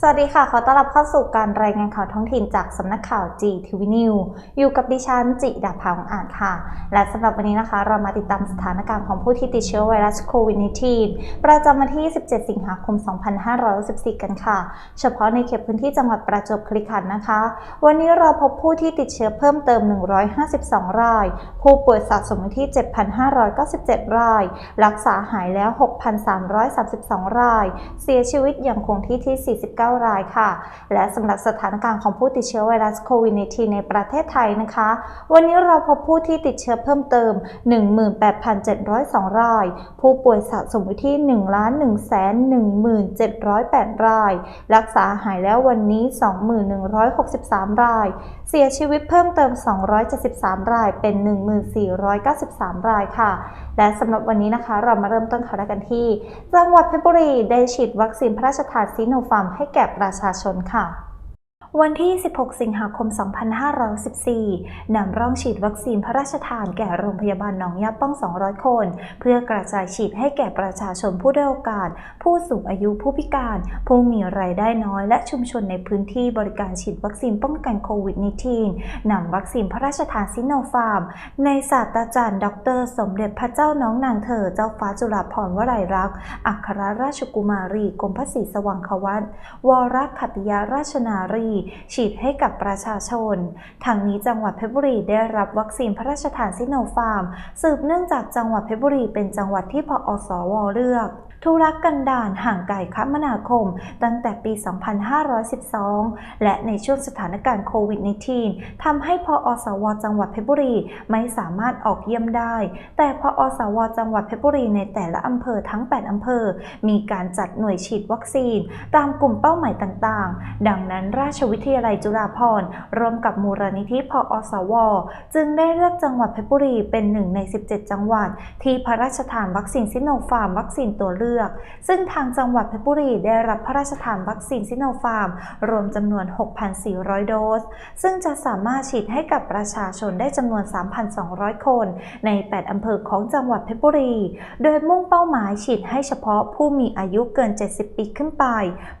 สวัสดีค่ะ ขอต้อนรับเข้าสู่การรายงานข่าวท้องถิ่นจากสำนักข่าวจีทีวีนิวอยู่กับดิฉันจิดาภาของอ่านค่ะ และสำหรับวันนี้นะคะ เรามาติดตามสถานการณ์ของผู้ที่ติดเชื้อไวรัสโควิด -19 ประจำวันที่ 17 สิงหาคม 2564 กันค่ะ เฉพาะในเขตพื้นที่จังหวัดประจวบคีรีขันธ์นะคะ วันนี้เราพบผู้ที่ติดเชื้อเพิ่มเติม 152 ราย ผู้ป่วยสะสมที่ 7,597 ราย รักษาหายแล้ว 6,332 ราย เสียชีวิตอยังคงที่ที่ 49รายค่ะ และสำหรับสถานการณ์ของผู้ติดเชื้อไวรัสโควิด -19 ในประเทศไทยนะคะ วันนี้เราพบผู้ที่ติดเชื้อเพิ่มเติม 18,702 ราย ผู้ป่วยสะสมอยู่ที่ 1,117,808 ราย รักษาหายแล้ววันนี้2163 ราย เสียชีวิตเพิ่มเติม 273 ราย เป็น 1493 รายค่ะ และสำหรับวันนี้นะคะ เรามาเริ่มต้นข่าวแรกกันที่ จังหวัดเพชรบุรีได้ฉีดวัคซีนพระราชทานซิโนฟาร์มให้แก่ก่ประชาชนค่ะ วันที่ 16 สิงหาคม 2514 นำร่องฉีดวัคซีนพระราชทานแก่โรงพยาบาลหนองยาป้อง 200 คน เพื่อกระจายฉีดให้แก่ประชาชนผู้ได้อยโอกาส ผู้สูงอายุผู้พิการ ผู้มีรายได้น้อย และชุมชนในพื้นที่บริการฉีดวัคซีนป้องกันโควิด -19 นำวัคซีนพระราชทานซิโนฟาร์ม ในศาสตราจารย์ ดร สมเด็จพระเจ้าน้องนางเธอเจ้าฟ้าจุฬาภรณ์วลัยรักษ์ อัครราชกุมารีกรมพระศรีสว่างควัตวรขัตติยราชนารีฉีดให้กับประชาชน ทางนี้จังหวัดเพชรบุรีได้รับวัคซีนพระราชทานซิโนฟาร์ม สืบเนื่องจากจังหวัดเพชรบุรีเป็นจังหวัดที่พออสวเลือก ธุรกันดารห่างไกลคมนาคม ตั้งแต่ปี 2512 และในช่วงสถานการณ์โควิด -19 ทำให้พออสว จังหวัดเพชรบุรีไม่สามารถออกเยี่ยมได้ แต่พออสว จังหวัดเพชรบุรีในแต่ละอำเภอทั้ง 8 อำเภอ มีการจัดหน่วยฉีดวัคซีน ตามกลุ่มเป้าหมายต่างๆ ดังนั้นราชวิทยาลัยจุฬาภรณ์ร่วมกับมูลนิธิพอสว จึงได้เลือกจังหวัดเพชรบุรีเป็นหนึ่งใน 17 จังหวัด ที่พระราชทานวัคซีนซิโนฟาร์มวัคซีนตัวเลือกซึ่งทางจังหวัดเพชรบุรีได้รับพระราชทานวัคซีนซิโนฟาร์ม รวมจำนวน 6,400 โดส ซึ่งจะสามารถฉีดให้กับประชาชนได้จำนวน 3,200 คน ใน 8 อำเภอของจังหวัดเพชรบุรี โดยมุ่งเป้าหมายฉีดให้เฉพาะผู้มีอายุเกิน 70 ปีขึ้นไป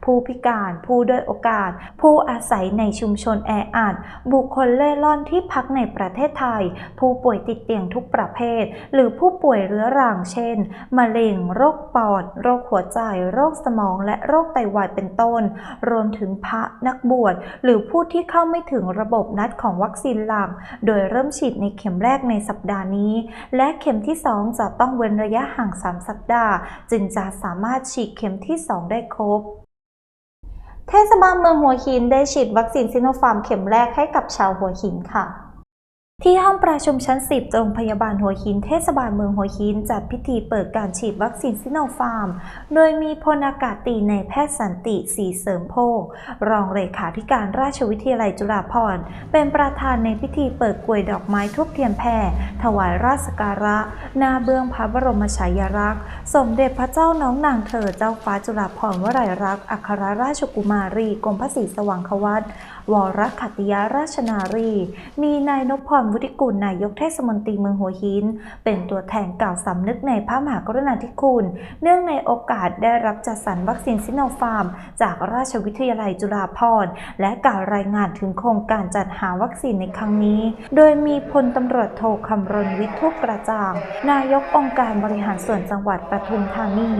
ผู้พิการ ผู้ด้อยโอกาส ผู้อาศัยในชุมชนแออัด บุคคลเล่ร่อนที่พักในประเทศไทย ผู้ป่วยติดเตียงทุกประเภท หรือผู้ป่วยเรื้อรัง เช่น มะเร็ง โรคปอดโรคหัวใจ โรคสมอง และโรคไตวายเป็นต้น รวมถึงพระนักบวชหรือผู้ที่เข้าไม่ถึงระบบนัดของวัคซีนหลัก โดยเริ่มฉีดในเข็มแรกในสัปดาห์นี้ และเข็มที่ 2 จะต้องเว้นระยะห่าง 3 สัปดาห์ จึงจะสามารถฉีดเข็มที่ 2 ได้ครบเทศบาลเมืองหัวหินได้ฉีดวัคซีนซิโนฟาร์มเข็มแรกให้กับชาวหัวหินค่ะ ที่ห้องประชุมชั้น 10 โรงพยาบาลหัวหินเทศบาลเมืองหัวหินจัดพิธีเปิดการฉีดวัคซีนซิโนฟาร์ม โดยมีพลอากาศตรีในแพทย์สันติสีเสริมโภครองเลขาธิการราชวิทยาลัยจุฬาภรณ์ เป็นประธานในพิธีเปิดกลวยดอกไม้ทุบเทียนแพรถวายราชสัการะหน้าเบื้องพระบรมฉายาลักษณ์ สมเด็จพระเจ้าน้องนางเธอเจ้าฟ้าจุฬาภรณ์วลัยรักษ์อัครราชกุมารีกรมพระศรีสว่างควัต วรขัติยราชนารี มีนายนพพรวุฒิกุลนายกเทศมนตรีเมืองหัวหิน เป็นตัวแทนกล่าวสำนึกในพระมหากรุณาธิคุณ เนื่องในโอกาสได้รับจัดสรรวัคซีนซิโนฟาร์ม จากราชวิทยาลัยจุฬาภรณ์ และกล่าวรายงานถึงโครงการจัดหาวัคซีนในครั้งนี้ โดยมีพลตำรวจโทคำรณวิทุกกระจ่าง นายกองค์การบริหารส่วนจังหวัดปทุมธานี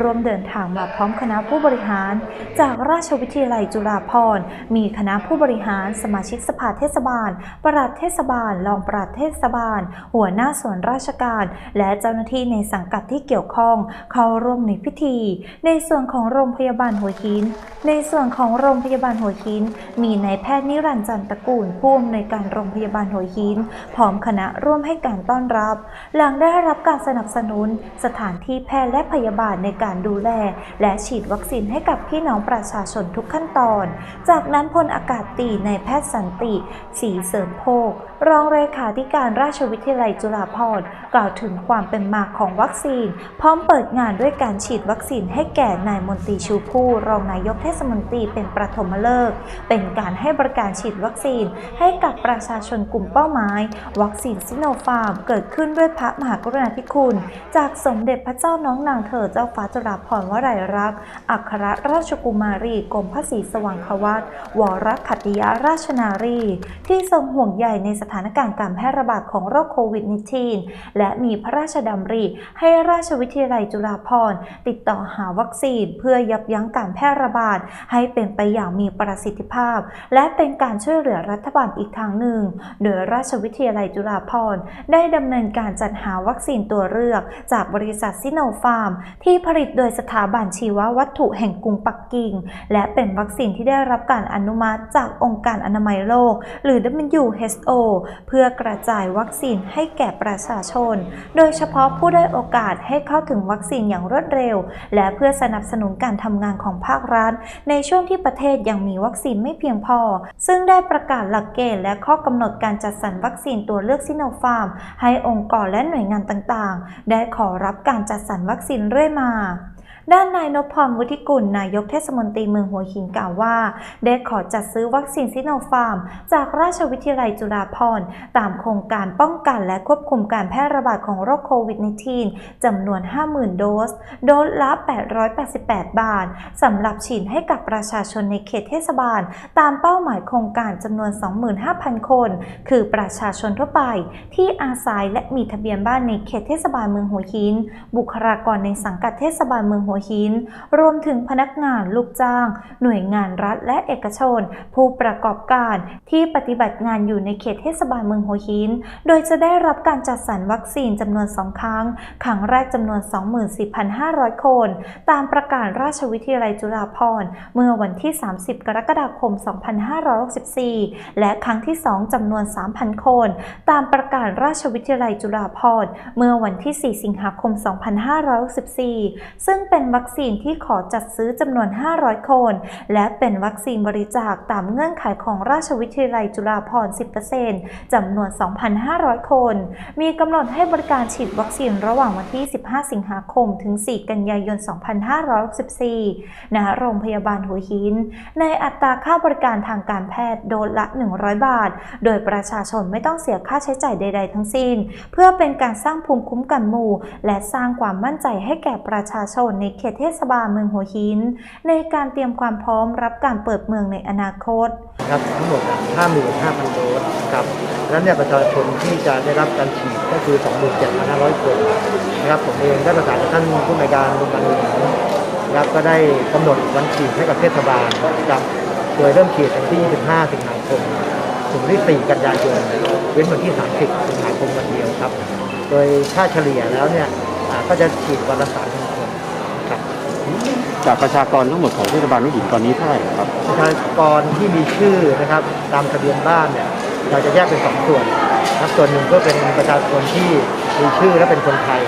ร่วมเดินทางมาพร้อมคณะผู้บริหาร จากราชวิทยาลัยจุฬาภรณ์ มีคณะผู้บริหาร สมาชิกสภาเทศบาลปลัดเทศบาล รองปลัดเทศบาล หัวหน้าส่วนราชการ และเจ้าหน้าที่ในสังกัดที่เกี่ยวข้อง เข้าร่วมในพิธี ในส่วนของโรงพยาบาลหัวหิน ในส่วนของโรงพยาบาลหัวหิน มีนายแพทย์นิรันดร์จันตระกูลผู้อำนวยการโรงพยาบาลหัวหิน พร้อมคณะร่วมให้การต้อนรับ หลังได้รับการสนับสนุน สถานที่แพทย์และพยาบาลในการดูแล และฉีดวัคซีนให้กับพี่น้องประชาชนทุกขั้นตอน จากนั้นพลอากาศตรีในายแพทย์สันติศรีเสริมโภครองเลขาธิการราชวิทยาลัยจุฬาภรณ์กล่าวถึงความเป็นมาของวัคซีน พร้อมเปิดงานด้วยการฉีดวัคซีนให้แก่นายมนตรีชูผู้ รองนายกเทศมนตรีเป็นประถมฤกษ์เป็นการให้บริการฉีดวัคซีน ให้กับประชาชนกลุ่มเป้าหมาย วัคซีนซิโนฟาร์มเกิดขึ้นด้วยพระมหากรุณาธิคุณ จากสมเด็จพระเจ้าน้องนางเธอเจ้าฟ้าจุฬาภรณ์วลัยรักษ์อัครราชกุมารีกรมพระศรีสว่างควัตวรขัตติยราชนารี ที่ทรงห่วงใยในสถานการณ์การแพร่ระบาดของโรคโควิด -19 และมีพระราชดำริให้ราชวิทยาลัยจุฬาภรณ์ ติดต่อหาวัคซีน เพื่อยับยั้งการแพร่ระบาด ให้เป็นไปอย่างมีประสิทธิภาพ และเป็นการช่วยเหลือรัฐบาลอีกทางหนึ่ง โดยราชวิทยาลัยจุฬาภรณ์ ได้ดำเนินการจัดหาวัคซีนตัวเลือก จากบริษัทซิโนฟาร์ม ที่ผลิตโดยสถาบันชีววัตถุแห่งกรุงปักกิ่ง และเป็นวัคซีนที่ได้รับการอนุมัติจากองค์การอนามัยโลก หรือ WHO เพื่อกระจายวัคซีนให้แก่ประชาชน โดยเฉพาะผู้ได้โอกาสให้เข้าถึงวัคซีนอย่างรวดเร็ว และเพื่อสนับสนุนการทำงานของภาครัฐ ในช่วงที่ประเทศยังมีวัคซีนไม่เพียงพอ ซึ่งได้ประกาศหลักเกณฑ์และข้อกำหนดการจัดสรรวัคซีนตัวเลือกซิโนฟาร์มให้องค์กรและหน่วยงานต่างๆ ได้ขอรับการจัดสรรวัคซีนเรื่อยมา ด้านนายนพพรวุฒิกุลนายกเทศมนตรีเมืองหัวหินกล่าวว่า ได้ขอจัดซื้อวัคซีนซิโนฟาร์ม จากราชวิทยาลัยจุฬาภรณ์ตามโครงการป้องกันและควบคุมการแพร่ระบาดของโรคโควิด -19 จำนวน 50,000 โดส โดสละ 888 บาทสำหรับฉีดให้กับประชาชนในเขตเทศบาล ตามเป้าหมายโครงการจำนวน 25,000 คน คือประชาชนทั่วไป ที่อาศัยและมีทะเบียนบ้านในเขตเทศบาลเมืองหัวหิน บุคลากรในสังกัดเทศบาลเมืองหัวหิน รวมถึงพนักงานลูกจ้าง หน่วยงานรัฐและเอกชน ผู้ประกอบการที่ปฏิบัติงานอยู่ในเขตเทศบาลเมืองหัวหิน โดยจะได้รับการจัดสรรวัคซีนจำนวน 2 ครั้ง ครั้งแรกจำนวน 24,500 คน ตามประกาศราชวิทยาลัยจุฬาภรณ์เมื่อวันที่ 30 กรกฎาคม 2564 และครั้งที่ 2จำนวน 3,000 คน ตามประกาศราชวิทยาลัยจุฬาภรณ์เมื่อวันที่ 4 สิงหาคม 2564 ซึ่งเป็นวัคซีนที่ขอจัดซื้อจำนวน 500 คน และเป็นวัคซีนบริจาคตามเงื่อนไขของราชวิทยาลัยจุฬาภรณ์ 10%จำนวน 2,500 คน มีกำหนดให้บริการฉีดวัคซีนระหว่างวันที่ 15 สิงหาคม ถึง 4 กันยายน 2564ณโรงพยาบาลหัวหิน ในอัตราค่าบริการทางการแพทย์โดสละ 100 บาท โดยประชาชนไม่ต้องเสียค่าใช้จ่ายใด ๆ ทั้งสิ้น เพื่อเป็นการสร้างภูมิคุ้มกันหมู่ และสร้างความมั่นใจให้แก่ประชาชนในเขตเทศบาลเมืองหัวหิน ในการเตรียมความพร้อมรับการเปิดเมืองในอนาคตครับทั้งหมด 55,000 โดสครับดังนั้นเนี่ยประชาชนที่จะได้รับการฉีดก็คือ 27,500 คนนะครับผมเองได้ประสานกับท่านผู้ในการโรงพยาบาลหลวงนะครับก็ได้กำหนดวันฉีดให้กับเทศบาลครับโดยเริ่มฉีดวันที่ 25 สิงหาคมถึงวันที่ 4 กันยายนเว้นวันที่ 30 สิงหาคมวันเดียวครับ โดยค่าเฉลี่ยแล้วเนี่ยก็จะฉีดวันละ3,000คนครับ จากประชากรทั้งหมดของเทศบาลลูกหินตอนนี้เท่าไหร่ครับ ประชากรที่มีชื่อนะครับตามทะเบียนบ้านเนี่ยเราจะแยกเป็นสองส่วนนะครับส่วนหนึ่งก็เป็นประชาชนที่มีชื่อและเป็นคนไทย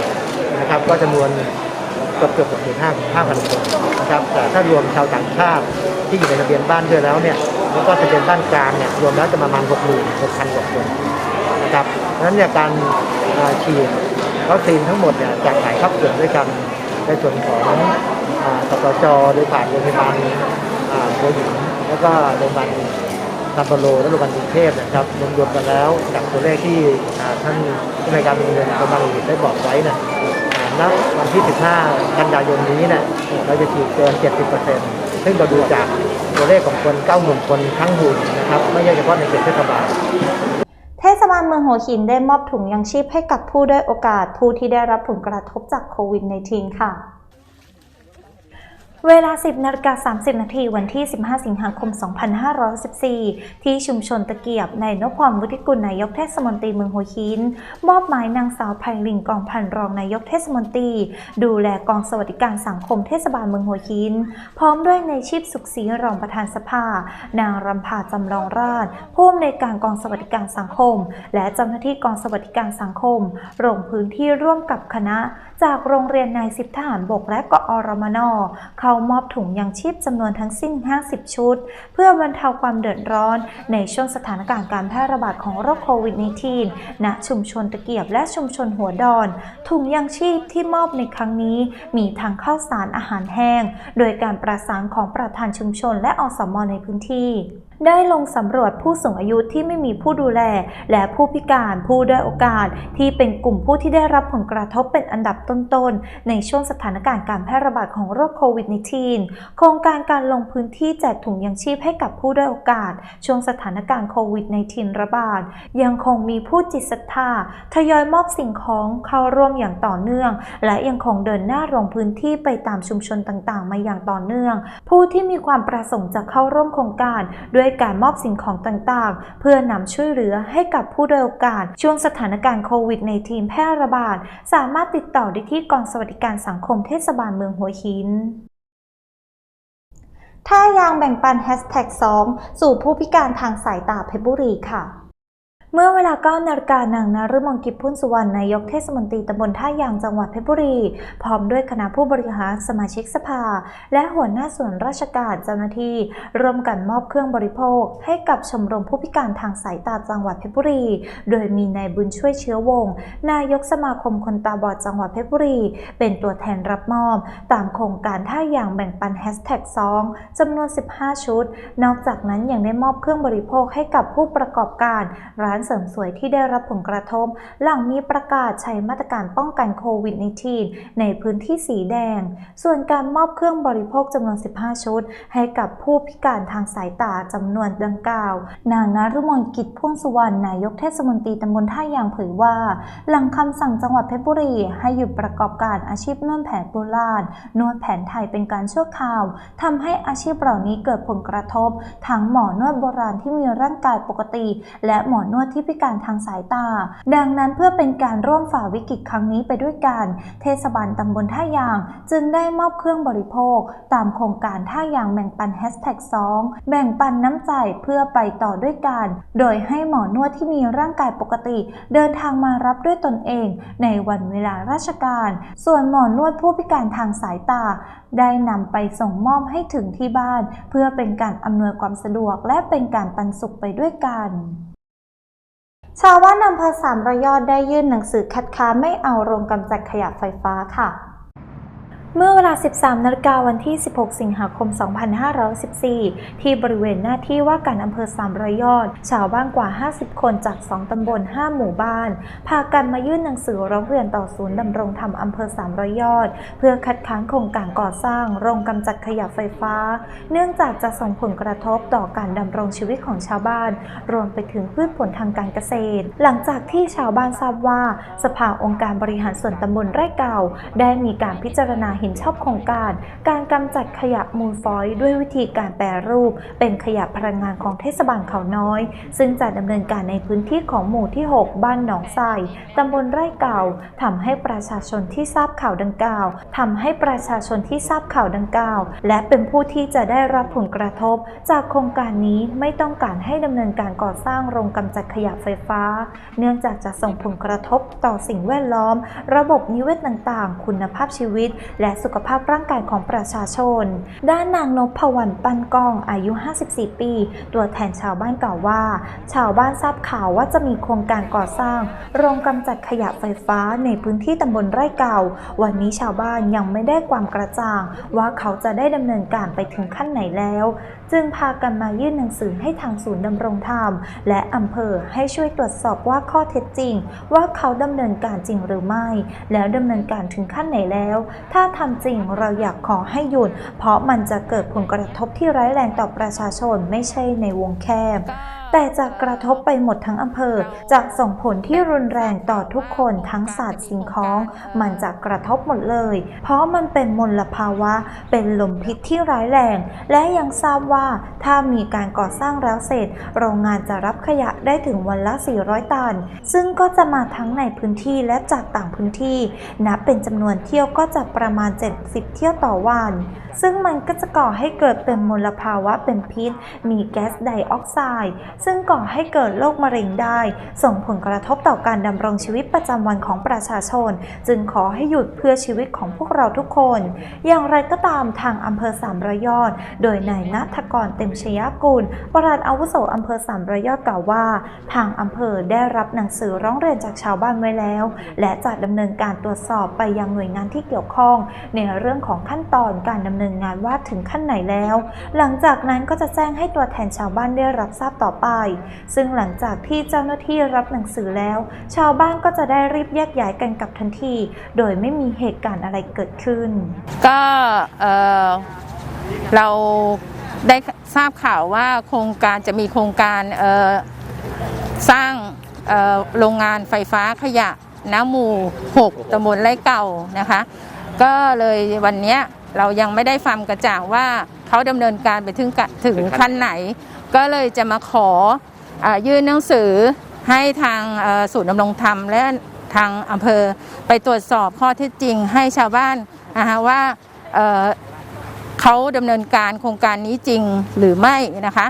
นะครับ ก็จำนวนเกือบเกือบหกหมื่นห้าห้าพันคนนะครับแต่ถ้ารวมชาวต่างชาติที่อยู่ในทะเบียนบ้านด้วยแล้วเนี่ยแล้วก็ทะเบียนบ้านกลางเนี่ยรวมแล้วจะประมาณหกหมื่นหกพันกว่าคนนะครับนั้นเนี่ยการเอ่อฉีดวัคซีนทั้งหมดเนี่ยจากหลายภาคส่วนด้วยกันในส่วนของ สปจโดยผ่านโรงพยาบาลอ่าหัวหินแล้วก็โรงพยาบาลซัปโปโรและโรงพยาบาลกรุงเทพนะครับรวมๆกันแล้วจากตัวเลขที่ท่านผู้ในวยการโรงเรียนโรงพยาบาลหัวหินได้บอกไว้นี่ยอ่าณวันที่ 15 กันยายนนี้เนี่ยเราจะฉีดเกิน 70%ซึ่งเราดูจากตัวเลขของคน 90,000 คนทั้งหมู่นะครับไม่ใช่เฉพาะในเขตเทศบาลเทศบาลเมืองหัวหินได้มอบถุงยังชีพให้กับผู้ได้อยโอกาสผู้ที่ได้รับผลกระทบจากโควิด -19 ค่ะ เวลา 10นาฬิกา30 นาทีวันที่ 15 สิงหาคม 2514 ที่ชุมชนตะเกียบในนพพรวุฒิกุลนายกเทศมนตรีเมืองหัวหิน มอบหมายนางสาวไพลินกองพันรองนายกเทศมนตรี ดูแลกองสวัสดิการสังคมเทศบาลเมืองหัวหิน พร้อมด้วยในชีพสุขศรีรองประธานสภา นางรำพาจำลองราชผู้อำนวยการกองสวัสดิการสังคม และเจ้าหน้าที่กองสวัสดิการสังคมลงพื้นที่ร่วมกับคณะ จากโรงเรียนนายสิบทหารบกและกอรมนเข้าามอบถุงยางชีพจำนวนทั้งสิ้น 50 ชุด เพื่อบรรเทาความเดือดร้อน ในช่วงสถานการณ์การแพร่ระบาดของโรคโควิด -19 ณ ชุมชนตะเกียบและชุมชนหัวดอน ถุงยางชีพที่มอบในครั้งนี้ มีทั้งข้าวสารอาหารแห้ง โดยการประสานของประธานชุมชนและอสมในพื้นที่ ได้ลงสำรวจผู้สูงอายุที่ไม่มีผู้ดูแล และผู้พิการผู้ด้อยโอกาส ที่เป็นกลุ่มผู้ที่ได้รับผลกระทบเป็นอันดับต้นๆ ในช่วงสถานการณ์การแพร่ระบาดของโรคโควิด -19 โครงการการลงพื้นที่แจกถุงยางชีพให้กับผู้ด้อยโอกาส ช่วงสถานการณ์โควิด -19 ระบาด ยังคงมีผู้จิตศรัทธาทยอยมอบสิ่งของเข้าร่วมอย่างต่อเนื่อง และยังคงเดินหน้าลงพื้นที่ไปตามชุมชนต่างๆ มาอย่างต่อเนื่อง ผู้ที่มีความประสงค์จะเข้าร่วมโครงการด้วยการมอบสิ่งของต่างๆ เพื่อนำช่วยเหลือให้กับผู้ด้อยโอกาส ช่วงสถานการณ์โควิดในทีมแพร่ระบาด สามารถติดต่อได้ที่กองสวัสดิการสังคมเทศบาลเมืองหัวหินท่ายางแบ่งปันแฮชแท็ก2สู่ผู้พิการทางสายตาเพชรบุรีค่ะ เมื่อเวลา9นาฬิกานางนฤมลกิจพุ่นสุวรรณนายกเทศมนตรีตำบลท่ายางจังหวัดเพชรบุรี พร้อมด้วยคณะผู้บริหารสมาชิกสภา และหัวหน้าส่วนราชการเจ้าหน้าที่ร่วมกันมอบเครื่องบริโภค ให้กับชมรมผู้พิการทางสายตาจังหวัดเพชรบุรี โดยมีนายบุญช่วยเชื้อวงศ์นายกสมาคมคนตาบอดจังหวัดเพชรบุรี เป็นตัวแทนรับมอบ ตามโครงการท่ายางแบ่งปันแฮชแท็ก2จำนวน 15 ชุด นอกจากนั้นยังได้มอบเครื่องบริโภคให้กับผู้ประกอบการร้านเสริมสวยที่ได้รับผลกระทบ หลังมีประกาศใช้มาตรการป้องกันโควิด -19 ในพื้นที่สีแดง ส่วนการมอบเครื่องบริโภคจำนวน 15 ชุด ให้กับผู้พิการทางสายตาจำนวนดังกล่าว นางนฤมลกิจพ่วงสุวรรณนายกเทศมนตรีตำบลท่ายางเผยว่า หลังคำสั่งจังหวัดเพชรบุรี ให้หยุดประกอบการอาชีพนวดแผนโบราณนวดแผนไทยเป็นการชั่วคราวทำให้อาชีพเหล่านี้เกิดผลกระทบ ทั้งหมอนวดโบราณที่มีร่างกายปกติ และหมอนวดที่พิการทางสายตา ดังนั้นเพื่อเป็นการร่วมฝ่าวิกฤตครั้งนี้ไปด้วยกัน เทศบาลตำบลท่ายาง จึงได้มอบเครื่องบริโภค ตามโครงการท่ายางแบ่งปันแฮชแท็ก2แบ่งปันน้ำใจเพื่อไปต่อด้วยกัน โดยให้หมอนวดที่มีร่างกายปกติ เดินทางมารับด้วยตนเอง ในวันเวลาราชการ ส่วนหมอนวดผู้พิการทางสายตา ได้นำไปส่งมอบให้ถึงที่บ้าน เพื่อเป็นการอำนวยความสะดวกและเป็นการปันสุขไปด้วยกัน ชาวบ้านำภาษามระยอดได้ยื่นหนังสือคัดค้านไม่เอาโรงกำจัดขยะไฟฟ้าค่ะ เมื่อเวลา 13 นาฬิกาวันที่ 16 สิงหาคม 2514 ที่บริเวณหน้าที่ว่าการอำเภอสามระยอด ชาวบ้านกว่า 50 คนจาก 2 ตำบล 5 หมู่บ้าน พากันมายื่นหนังสือร้องเรียนต่อศูนย์ดำรงธรรมอำเภอสามระยอด เพื่อคัดค้านโครงการก่อสร้างโรงกำจัดขยะไฟฟ้า เนื่องจากจะส่งผลกระทบต่อการดำรงชีวิตของชาวบ้าน รวมไปถึงพืชผลทางการเกษตร หลังจากที่ชาวบ้านทราบว่า สภาองค์การบริหารส่วนตำบลไร่เก่า ได้มีการพิจารณาเห็นชอบโครงการ การกำจัดขยะมูลฟอยด้วยวิธีการแปรรูป เป็นขยะพลังงานของเทศบาลเขาน้อย ซึ่งจะดำเนินการในพื้นที่ของหมู่ที่ 6 บ้านหนองไทรตำบลไร่เก่าทำให้ประชาชนที่ทราบข่าวดังกล่าวทำให้ประชาชนที่ทราบข่าวดังกล่าว และเป็นผู้ที่จะได้รับผลกระทบ จากโครงการนี้ไม่ต้องการให้ดำเนินการก่อสร้างโรงกำจัดขยะไฟฟ้า เนื่องจากจะส่งผลกระทบต่อสิ่งแวดล้อม ระบบนิเวศต่างๆ คุณภาพชีวิต และสุขภาพร่างกายของประชาชน ด้านนางนพวรรณปันกองอายุ 54 ปี ตัวแทนชาวบ้านกล่าวว่า ชาวบ้านทราบข่าวว่าจะมีโครงการก่อสร้าง โรงกำจัดขยะไฟฟ้าในพื้นที่ตำบลไร่เก่า วันนี้ชาวบ้านยังไม่ได้ความกระจ่าง ว่าเขาจะได้ดำเนินการไปถึงขั้นไหนแล้ว จึงพากันมายื่นหนังสือให้ทางศูนย์ดำรงธรรม และอำเภอให้ช่วยตรวจสอบว่าข้อเท็จจริง ว่าเขาดำเนินการจริงหรือไม่ แล้วดำเนินการถึงขั้นไหนแล้ว ถ้าทำจริงเราอยากขอให้หยุด เพราะมันจะเกิดผลกระทบที่ร้ายแรงต่อประชาชนไม่ใช่ในวงแคบ แต่จะกระทบไปหมดทั้งอำเภอ จะส่งผลที่รุนแรงต่อทุกคนทั้งสัตว์สิ่งของ มันจะกระทบหมดเลย เพราะมันเป็นมลภาวะ เป็นลมพิษที่ร้ายแรง และยังทราบว่าถ้ามีการก่อสร้างแล้วเสร็จ โรงงานจะรับขยะได้ถึงวันละ 400 ตัน ซึ่งก็จะมาทั้งในพื้นที่และจากต่างพื้นที่ นับเป็นจำนวนเที่ยวก็จะประมาณ 70 เที่ยวต่อวัน ซึ่งมันก็จะก่อให้เกิดเป็นมลภาวะเป็นพิษ มีแก๊สไดออกไซด์ซึ่งก่อให้เกิดโรคมะเร็งได้ ส่งผลกระทบต่อการดำรงชีวิตประจำวันของประชาชน จึงขอให้หยุดเพื่อชีวิตของพวกเราทุกคน อย่างไรก็ตามทางอำเภอสามระยอด โดยนายนัทกรเต็มชยกุลปลัดอาวุโสอำเภอสามระยอดกล่าวว่า ทางอำเภอได้รับหนังสือร้องเรียนจากชาวบ้านไว้แล้ว และจะดำเนินการตรวจสอบไปยังหน่วยงานที่เกี่ยวข้อง ในเรื่องของขั้นตอนการดำเนินงานว่าถึงขั้นไหนแล้ว หลังจากนั้นก็จะแจ้งให้ตัวแทนชาวบ้านได้รับทราบต่อไปซึ่งหลังจากที่เจ้าหน้าที่รับหนังสือแล้ว ชาวบ้านก็จะได้รีบแยกย้ายกันกลับทันที โดยไม่มีเหตุการณ์อะไรเกิดขึ้น ก็เเราได้ทราบข่าวว่าโครงการจะมีโครงการสร้างโรงงานไฟฟ้าขยะน้ำหมู่ 6ตำบลไร่เก่านะคะ ก็เลยวันนี้เรายังไม่ได้ฟังกระจ่างว่าเขาดำเนินการไปถึงถึงขั้นไหน ก็เลยจะมาขออยื่นหนังสือให้ทางศูนย์ดำรงธรรม และทางอำเภอไปตรวจสอบข้อเท็จจริงให้ชาวบ้านนะคะว่าเเขาดำเนินการโครงการนี้จริงหรือไม่นะคะ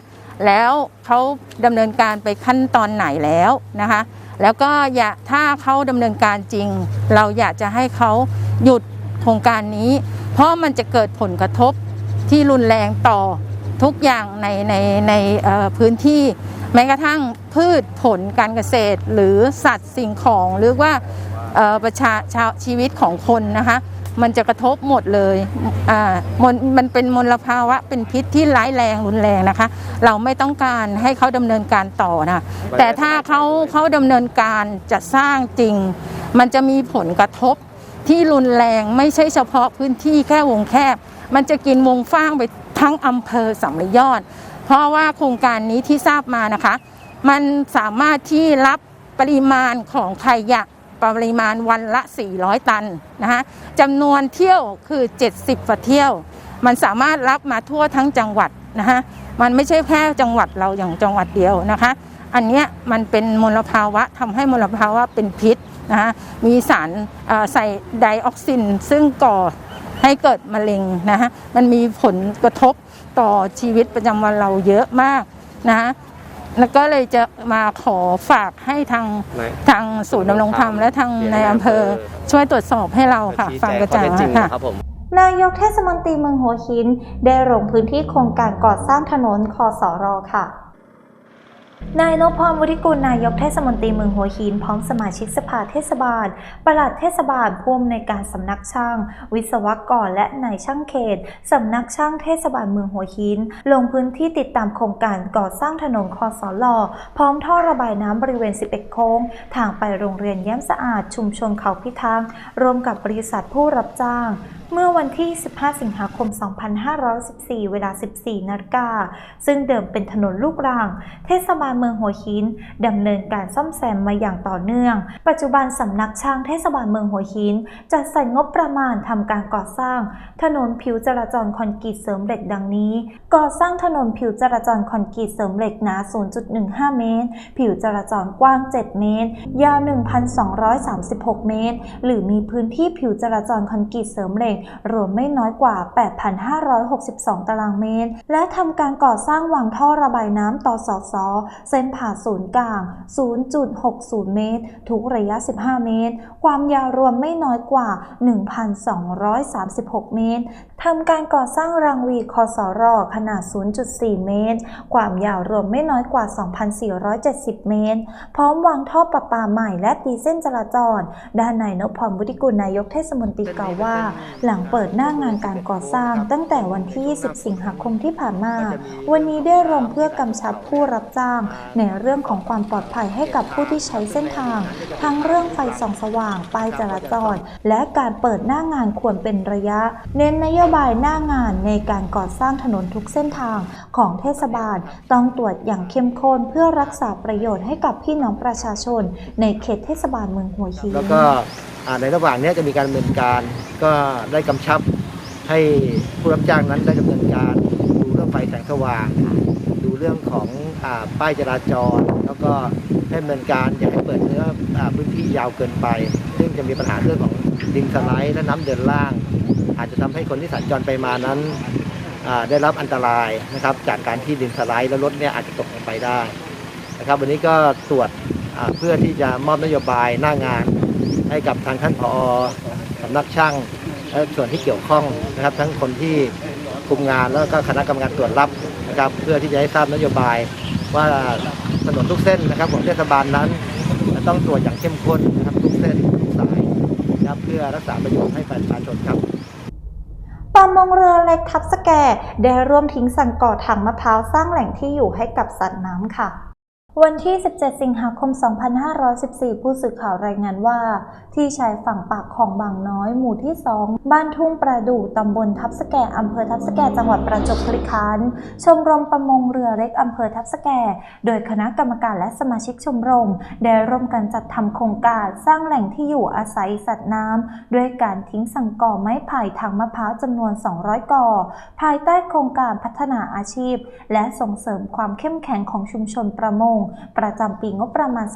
แล้วเขาดำเนินการไปขั้นตอนไหนแล้วนะคะ แล้วก็อยาถ้าเขาดำเนินการจริง เราอยากจะให้เขาหยุดโครงการนี้ เพราะมันจะเกิดผลกระทบที่รุนแรงต่อ ทุกอย่างในในในพื้นที่แม้กระทั่งพืชผลการเกษตร หรือสัตว์สิ่งของหรือว่าประชาชาวชีวิตของคนนะคะ มันจะกระทบหมดเลยอ่ามลมันเป็นมลภาวะเป็นพิษที่ร้ายแรงรุนแรงนะคะ เราไม่ต้องการให้เขาดำเนินการต่อนะแต่ถ้าเขาเขาดำเนินการจะสร้างจริง มันจะมีผลกระทบที่รุนแรงไม่ใช่เฉพาะพื้นที่แค่วงแคบ มันจะกินวงฟ้างไป ทั้งอำเภอสำรยอด เพราะว่าโครงการนี้ที่ทราบมานะคะ มันสามารถที่รับปริมาณของขยะปริมาณวันละ 400 ตันนะคะจำนวนเที่ยวคือ 70กว่าเที่ยว มันสามารถรับมาทั่วทั้งจังหวัดนะคะมันไม่ใช่แค่จังหวัดเราอย่างจังหวัดเดียวนะคะ อันเนี้ยมันเป็นมลภาวะทำให้มลภาวะเป็นพิษนะคะมีสารใส่ไดออกซินซึ่งก่อ ให้เกิดมะเร็งนะคะมันมีผลกระทบต่อชีวิตประจำวันเราเยอะมากนะคะแล้วก็เลยจะมาขอฝากให้ทางไหนทางศูนย์ดำรงธรรมและทางในอำเภอ ช่วยตรวจสอบให้เราค่ะฟังกระจ่างค่ะครับผม นายกเทศมนตรีเมืองหัวหิน ได้ลงพื้นที่โครงการก่อสร้างถนนคอสอรอค่ะ นายนพพรวุฒิกุลนายกเทศมนตรีเมืองหัวหินพร้อมสมาชิกสภาเทศบาล ปลัดเทศบาลผู้อำนวยการสำนักช่าง วิศวกรและนายช่างเขตสำนักช่างเทศบาลเมืองหัวหิน ลงพื้นที่ติดตามโครงการก่อสร้างถนนคอสอลอพร้อมท่อระบายน้ำบริเวณ 11 โค้ง ทางไปโรงเรียนแย้มสะอาดชุมชนเขาพิทักษ์ร่วมกับบริษัทผู้รับจ้าง เมื่อวันที่ 15 สิงหาคม 2514 เวลา 14 นาฬิกา ซึ่งเดิมเป็นถนนลูกรัง เทศบาลเมืองหัวหินดำเนินการซ่อมแซมมาอย่างต่อเนื่อง ปัจจุบันสำนักช่างเทศบาลเมืองหัวหินจัดสรรงบประมาณทำการก่อสร้าง ถนนผิวจราจรคอนกรีตเสริมเหล็กดังนี้ ก่อสร้างถนนผิวจราจรคอนกรีตเสริมเหล็กหนา 0.15 เมตร ผิวจราจรกว้าง 7 เมตร ยาว 1,236 เมตร หรือมีพื้นที่ผิวจราจรคอนกรีตเสริมเหล็กรวมไม่น้อยกว่า 8,562 ตารางเมตร และทำการก่อสร้างวางท่อระบายน้ำต่อสอสอเส้นผ่าศูนย์กลาง 0.60 เมตร ทุกระยะ 15 เมตร ความยาวรวมไม่น้อยกว่า 1,236 เมตร ทำการก่อสร้างรังวีคอสอรอขนาด 0.4 เมตร ความยาวรวมไม่น้อยกว่า 2,470 เมตร พร้อมวางท่อประปาใหม่และตีเส้นจราจร ด้านนายนพพรบุติกุลนายกเทศมนตรีกล่าวว่า หลังเปิดหน้างานการก่อสร้าง ตั้งแต่วันที่ 20 สิงหาคมที่ผ่านมา วันนี้ได้ลงเพื่อกำชับผู้รับจ้าง ในเรื่องของความปลอดภัยให้กับผู้ที่ใช้เส้นทาง ทั้งเรื่องไฟส่องสว่างป้ายจราจร และการเปิดหน้างานควรเป็นระยะ เน้นนโยบายหน้างานในการก่อสร้างถนนทุกเส้นทางของเทศบาลต้องตรวจอย่างเข้มข้นเพื่อรักษาประโยชน์ให้กับพี่น้องประชาชน ในเขตเทศบาลเมืองหัวหินแล้วก็ในระหว่างนี้จะมีการดำเนินการก็ได้กำชับให้ผู้รับจ้างนั้นได้ดำเนินการดูเรื่องไฟแสงสว่างดูเรื่องของอป้ายจราจร แล้วก็ให้ดำเนินการอย่าให้เปิดเนื้อพื้นที่ยาวเกินไป ซึ่งจะมีปัญหาเรื่องของ ดินสไลด์และน้ำเดินล่าง อาจจะทำให้คนที่สัญจรไปมานั้นได้รับอันตรายนะครับ จากการที่ดินสไลด์และรถเนี่ยอาจจะตกลงไปได้นะครับ วันนี้ก็ตรวจเพื่อที่จะมอบนโยบายหน้างานให้กับทางท่านผอสำนักช่างและส่วนที่เกี่ยวข้องนะครับ ทั้งคนที่คุมงานแล้วก็คณะกรรมการตรวจรับนะครับ เพื่อที่จะให้ทราบนโยบายว่าถนนทุกเส้นนะครับของเทศบาลนั้น ต้องตรวจอย่างเข้มข้นนะครับ พื่อรักษาประโยชน์ให้ประชาชนครับประมงเรือเล็กทับสแกได้ร่วมทิ้งสังก่อถังมะพร้าวสร้างแหล่งที่อยู่ให้กับสัตว์น้ำค่ะ วันที่ 17 สิงหาคม 2514 ผู้สื่อข่าวรายงานว่า ที่ชายฝั่งปากของบางน้อย หมู่ที่ 2 บ้านทุ่งประดู่ตำบลทับสแกอำเภอทับสแกจังหวัดประจวบคีรีขันธ์ชมรมประมงเรือเล็กอำเภอทับสแก โดยคณะกรรมการและสมาชิกชมรม ได้ร่วมกันจัดทำโครงการสร้างแหล่งที่อยู่อาศัยสัตว์น้ำด้วยการทิ้งสังก่อไม้ไผ่ทางมะพร้าวจำนวน 200 ก่อ ภายใต้โครงการพัฒนาอาชีพ และส่งเสริมความเข้มแข็งของชุมชนประมงประจำปีงบประมาณ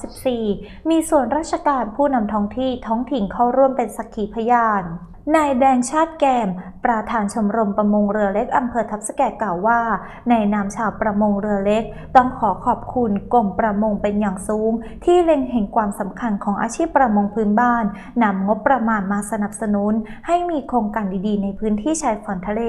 2514 มีส่วนราชการผู้นำท้องที่ท้องถิ่นเข้าร่วมเป็นสักขีพยาน นายแดงชาติแกม ประธานชมรมประมงเรือเล็กอำเภอทับสแกกล่าวว่า ในนามชาวประมงเรือเล็ก ต้องขอขอบคุณกรมประมงเป็นอย่างสูง ที่เล็งเห็นความสำคัญของอาชีพประมงพื้นบ้านนำงบประมาณมาสนับสนุน ให้มีโครงการดีๆ ในพื้นที่ชายฝั่งทะเล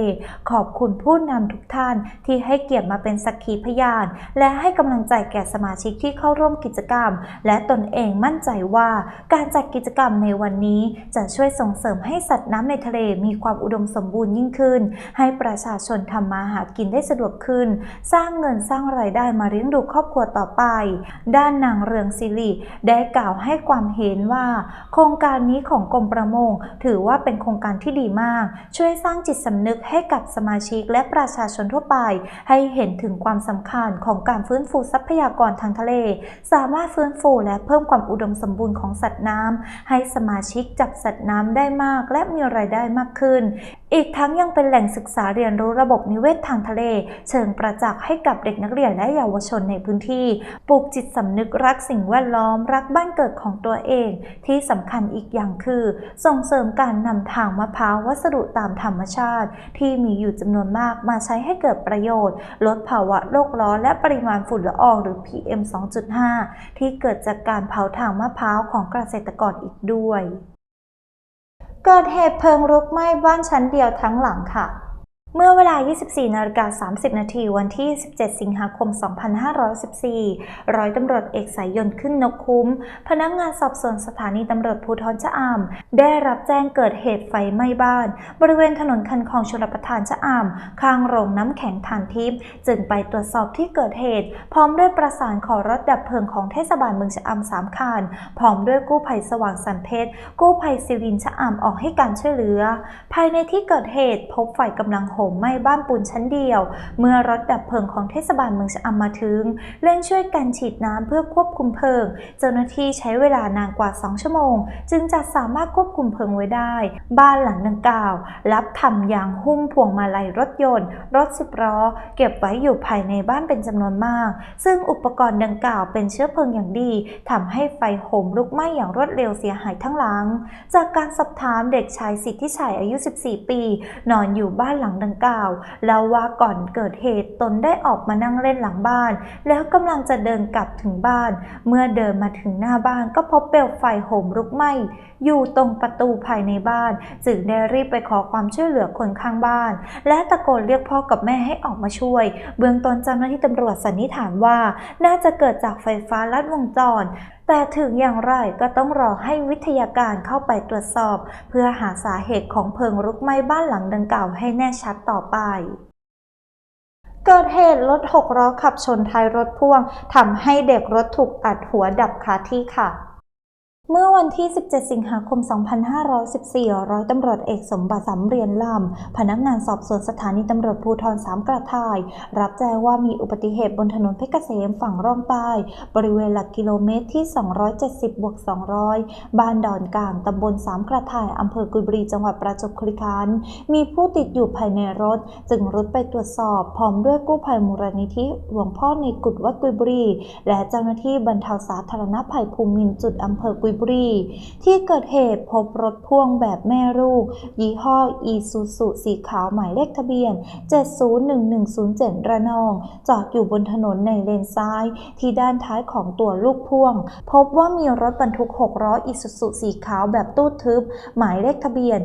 ขอบคุณผู้นำทุกท่านที่ให้เกียรติมาเป็นสักขีพยาน และให้กำลังใจแก่สมาชิกที่เข้าร่วมกิจกรรม และตนเองมั่นใจว่า การจัดกิจกรรมในวันนี้จะช่วยส่งเสริมให้สัตวน้ำในทะเลมีความอุดมสมบูรณ์ยิ่งขึ้น ให้ประชาชนทำมาหากินได้สะดวกขึ้น สร้างเงินสร้างรายได้มาเลี้ยงดูครอบครัวต่อไป ด้านนางเรืองศิริได้กล่าวให้ความเห็นว่า โครงการนี้ของกรมประมง ถือว่าเป็นโครงการที่ดีมาก ช่วยสร้างจิตสำนึกให้กับสมาชิกและประชาชนทั่วไป ให้เห็นถึงความสำคัญของการฟื้นฟูทรัพยากรทางทะเล สามารถฟื้นฟูและเพิ่มความอุดมสมบูรณ์ของสัตว์น้ำให้สมาชิกจับสัตว์น้ำได้มากและมีรายได้มากขึ้น อีกทั้งยังเป็นแหล่งศึกษาเรียนรู้ระบบนิเวศทางทะเล เชิงประจักษ์ให้กับเด็กนักเรียนและเยาวชนในพื้นที่ปลูกจิตสำนึกรักสิ่งแวดล้อม รักบ้านเกิดของตัวเอง ที่สำคัญอีกอย่างคือ ส่งเสริมการนำทางมะพร้าววัสดุตามธรรมชาติ ที่มีอยู่จำนวนมากมาใช้ให้เกิดประโยชน์ ลดภาวะโลกร้อนและปริมาณฝุ่นละอองหรือ PM 2.5 ที่เกิดจากการเผาทางมะพร้าวของเกษตรกรอีกด้วย เกิดเหตุเพลิงลุกไหม้บ้านชั้นเดียวทั้งหลังค่ะ เมื่อเวลา 24นาฬิกา30 นาที วันที่ 17 สิงหาคม 2514 ร้อยตำรวจเอกสายยนต์ขึ้นนกคุ้ม พนักงานสอบสวนสถานีตำรวจภูธรชะอำได้รับแจ้งเกิดเหตุไฟไหม้บ้าน บริเวณถนนคันคลองชลประทานชะอำข้างโรงน้ำแข็งทานทิพย์ จึงไปตรวจสอบที่เกิดเหตุ พร้อมด้วยประสานขอรถดับเพลิงของเทศบาลเมืองชะอำสามคัน พร้อมด้วยกู้ภัยสว่างสันเพชร กู้ภัยซิวินชะอำออกให้การช่วยเหลือ ภายในที่เกิดเหตุพบไฟกำลังโหมไหม้บ้านปูนชั้นเดียว เมื่อรถดับเพลิงของเทศบาลเมืองชะอำมาถึงเร่งช่วยกันฉีดน้ำเพื่อควบคุมเพลิง เจ้าหน้าที่ใช้เวลานานกว่า 2 ชั่วโมง จึงจะสามารถควบคุมเพลิงไว้ได้ บ้านหลังดังกล่าว รับทำยางหุ้มพวงมาลัยรถยนต์ รถสิบล้อ เก็บไว้อยู่ภายในบ้านเป็นจำนวนมาก ซึ่งอุปกรณ์ดังกล่าวเป็นเชื้อเพลิงอย่างดีทำให้ไฟโหมลุกไหม้อย่างรวดเร็วเสียหายทั้งหลัง จากการสอบถามเด็กชายสิทธิชัยอายุ 14 ปี นอนอยู่บ้านหลังดังกล่าวแล้วว่าก่อนเกิดเหตุตนได้ออกมานั่งเล่นหลังบ้าน แล้วกำลังจะเดินกลับถึงบ้าน เมื่อเดินมาถึงหน้าบ้านก็พบเปลวไฟโหมลุกไหม้อยู่ตรงประตูภายในบ้าน จึงได้รีบไปขอความช่วยเหลือคนข้างบ้าน และตะโกนเรียกพ่อกับแม่ให้ออกมาช่วย เบื้องต้นเจ้าหน้าที่ตำรวจสันนิษฐานว่า น่าจะเกิดจากไฟฟ้าลัดวงจร แต่ถึงอย่างไรก็ต้องรอให้วิทยาการเข้าไปตรวจสอบ เพื่อหาสาเหตุของเพลิงลุกไหม้บ้านหลังดังกล่าวให้แน่ชัดต่อไปเกิดเหตุรถหกล้อขับชนท้ายรถพ่วงทำให้เด็กรถถูกอัดหัวดับคาที่ค่ะ เมื่อวันที่ 17 สิงหาคม 2514 ร้อยตำรวจเอกสมบัติสำเรียนลำ พนักงานสอบสวนสถานีตำรวจภูธรสามกระท่าย รับแจ้งว่ามีอุบัติเหตุบนถนนเพชรเกษมฝั่งร่องใต้ บริเวณหลักกิโลเมตรที่ 270 บวก 200 บ้านดอนกลางตำบลสามกระท่ายอำเภอกุยบุรี จังหวัดประจวบคีรีขันธ์ มีผู้ติดอยู่ภายในรถ จึงรุดไปตรวจสอบ พร้อมด้วยกู้ภัยมูลนิธิหลวงพ่อในกุฎวัดกุยบุรี และเจ้าหน้าที่บรรเทาสาธารณภัยภูมินจุดอำเภอกุยบุรี ที่เกิดเหตุพบรถพ่วงแบบแม่ลูก ยี่ห้ออีซูซูสีขาวหมายเลขทะเบียน 701107 ระนอง จอดอยู่บนถนนในเลนซ้าย ที่ด้านท้ายของตัวลูกพ่วง พบว่ามีรถบรรทุก6ล้ออีซูซูสีขาวแบบตู้ทึบ หมายเลขทะเบียน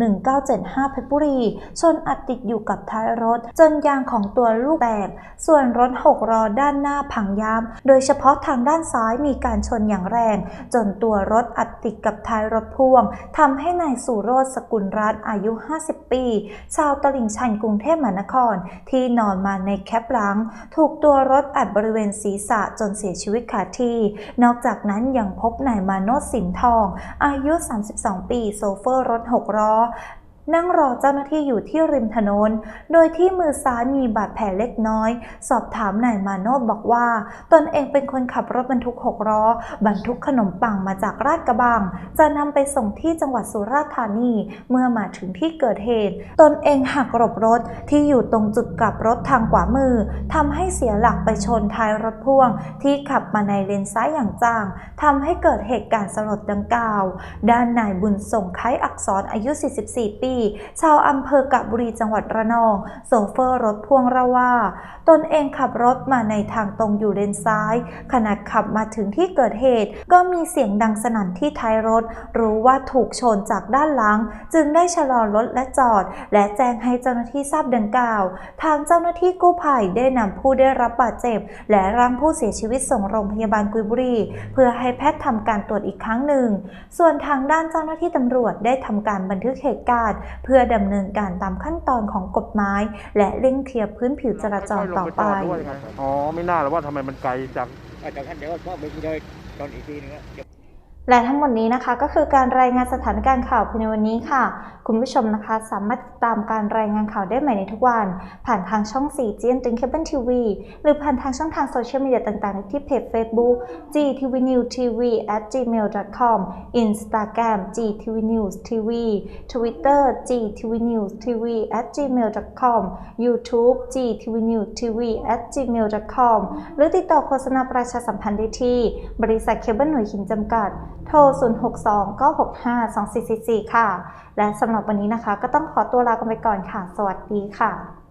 711975 เพชรบุรี ชนอัดติดอยู่กับท้ายรถ จนยางของตัวลูกแตกส่วนรถ6ล้อด้านหน้าพังยับโดยเฉพาะทางด้านซ้ายมีการชนอย่างแรงจนตัวรถอัดติดกับท้ายรถพ่วงทำให้นายสุโรธสกุลรัตน์อายุ 50 ปี ชาวตลิ่งชันกรุงเทพมหานคร ที่นอนมาในแคปหลัง ถูกตัวรถอัดบริเวณศีรษะจนเสียชีวิตขาที่ นอกจากนั้นยังพบนายมาโนชสินทอง อายุ 32 ปี โซเฟอร์รถ 6 ล้อ นั่งรอเจ้าหน้าที่อยู่ที่ริมถนน โดยที่มือซ้ายมีบาดแผลเล็กน้อย สอบถามนายมาโนดบอกว่า ตนเองเป็นคนขับรถบรรทุกหกล้อบรรทุกขนมปังมาจากราชกระบัง จะนำไปส่งที่จังหวัดสุราษฎร์ธานี เมื่อมาถึงที่เกิดเหตุ ตนเองหักหลบรถที่อยู่ตรงจุดกลับรถทางขวามือทำให้เสียหลักไปชนท้ายรถพ่วง ที่ขับมาในเลนซ้ายอย่างจังทำให้เกิดเหตุการณ์สลดดังกล่าว ด้านนายบุญส่งไคอักษรอายุ 44 ปีชาวอำเภอกะบุรีจังหวัดระนอง โซเฟอร์รถพ่วงเล่าว่า ตนเองขับรถมาในทางตรงอยู่เลนซ้าย ขณะขับมาถึงที่เกิดเหตุ ก็มีเสียงดังสนั่นที่ท้ายรถ รู้ว่าถูกชนจากด้านหลัง จึงได้ชะลอรถและจอด และแจ้งให้เจ้าหน้าที่ทราบดังกล่าว ทางเจ้าหน้าที่กู้ภัยได้นำผู้ได้รับบาดเจ็บ และร่างผู้เสียชีวิตส่งโรงพยาบาลกุยบุรีเพื่อให้แพทย์ทำการตรวจอีกครั้งหนึ่ง ส่วนทางด้านเจ้าหน้าที่ตำรวจได้ทำการบันทึกเหตุการณ์เพื่อดำเนินการตามขั้นตอนของกฎหมาย และเร่งเคลียร์พื้นผิวจราจรต่อไป อ๋อ ไม่น่าหรอกว่าทำไมมันไกลจาก อาจารย์ท่านเดี๋ยวก็ไปเลยตอนอีกทีนึงอะ และทั้งหมดนี้นะคะก็คือการรายงานสถานการณ์ข่าวภายในวันนี้ค่ะ คุณผู้ชมนะคะสามารถติดตามการรายงานข่าวได้ใหม่ในทุกวัน ผ่านทางช่อง 4 g n ตึงเคเบิลทีวีหรือผ่านทางช่องทางโซเชียลมีเดียต่างๆ ที่เพจ Facebook GTV News TV at gmail.com Instagram GTV News TV Twitter GTV News TV at gmail.com YouTube GTV News TV at gmail.com หรือติดต่อโฆษณาประชาสัมพันธ์ได้ที่ บริษัทเคเบิลหน่วยหินจำกัด โทร 062-965-2444 ค่ะ และสำหรับวันนี้นะคะ ก็ต้องขอตัวลากันไปก่อนค่ะ สวัสดีค่ะ